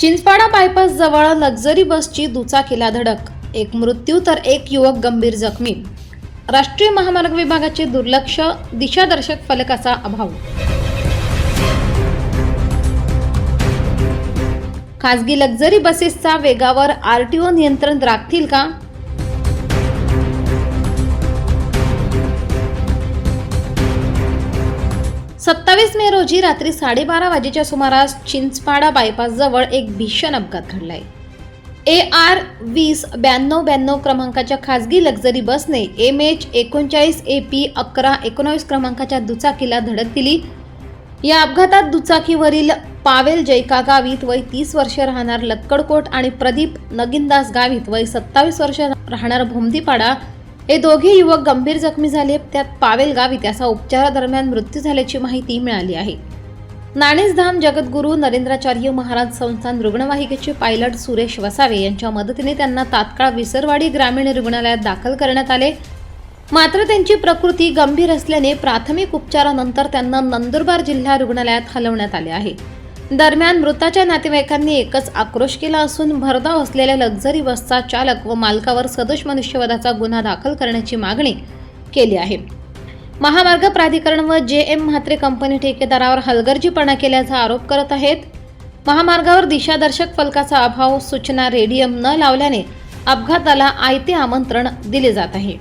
Chinchpada bypass जवळ luxury बसची दुचाकीला धडक. एक मृत्यू तर एक युवक गंभीर जखमी. राष्ट्रीय महामार्ग विभागाचे दुर्लक्ष दिशादर्शक फलकाचा अभाव. खासगी लक्झरी बसेसचा वेगावर आरटीओ नियंत्रण राखतील का? सत्तावीस मे रोजी रात्री साडेबारा वाजेच्या सुमारास चिंचपाडा बायपासजवळ एक भीषण अपघात घडलाय. ए आर वीस ब्याण्णव ब्याण्णव क्रमांकाच्या खासगी लक्झरी बसने एम एच एकोणचाळीस ए पी अकरा एकोणावीस क्रमांकाच्या दुचाकीला धडक दिली. या अपघातात दुचाकीवरील पावेल जैका गावित वय तीस वर्ष राहणार लक्कडकोट आणि प्रदीप नगिनदास गावित वय सत्तावीस वर्ष राहणार भोमदीपाडा हे दोघे युवक गंभीर जखमी झाले. त्यात पावेल गावित उपचारादरम्यान मृत्यू झाल्याची माहिती मिळाली आहे. नाणेसधाम जगद्गुरू नरेंद्राचार्य महाराज संस्थान रुग्णवाहिकेचे पायलट सुरेश वसावे यांच्या मदतीने त्यांना तात्काळ विसरवाडी ग्रामीण रुग्णालयात दाखल करण्यात आले. मात्र त्यांची प्रकृती गंभीर असल्याने प्राथमिक उपचारानंतर त्यांना नंदुरबार जिल्हा रुग्णालयात हलवण्यात आले आहे. दरम्यान मृताच्या नातेवाईकांनी एकच आक्रोश केला असून भरधाव असलेल्या लक्झरी बसचा चालक व मालकावर सदोष मनुष्यवधाचा गुन्हा दाखल करण्याची मागणी केली आहे. महामार्ग प्राधिकरण व जे एम म्हात्रे कंपनी ठेकेदारावर हलगर्जीपणा केल्याचा आरोप करत आहेत. महामार्गावर दिशादर्शक फलकाचा अभाव सूचना रेडियम न लावल्याने अपघाताला आयते आमंत्रण दिले जात आहे.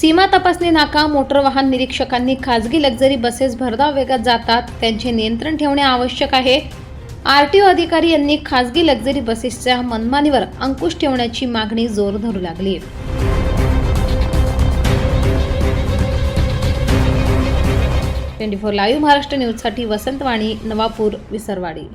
सीमा तपासणी नाका मोटर वाहन निरीक्षकांनी खासगी लक्झरी बसेस भरधाव वेगात जातात त्यांचे नियंत्रण ठेवणे आवश्यक आहे. आर टी ओ अधिकारी यांनी खासगी लक्झरी बसेसच्या मनमानीवर अंकुश ठेवण्याची मागणी जोर धरू लागली. ट्वेंटी फोर लाईव्ह महाराष्ट्र न्यूजसाठी वसंतवाणी नवापूर विसरवाडी.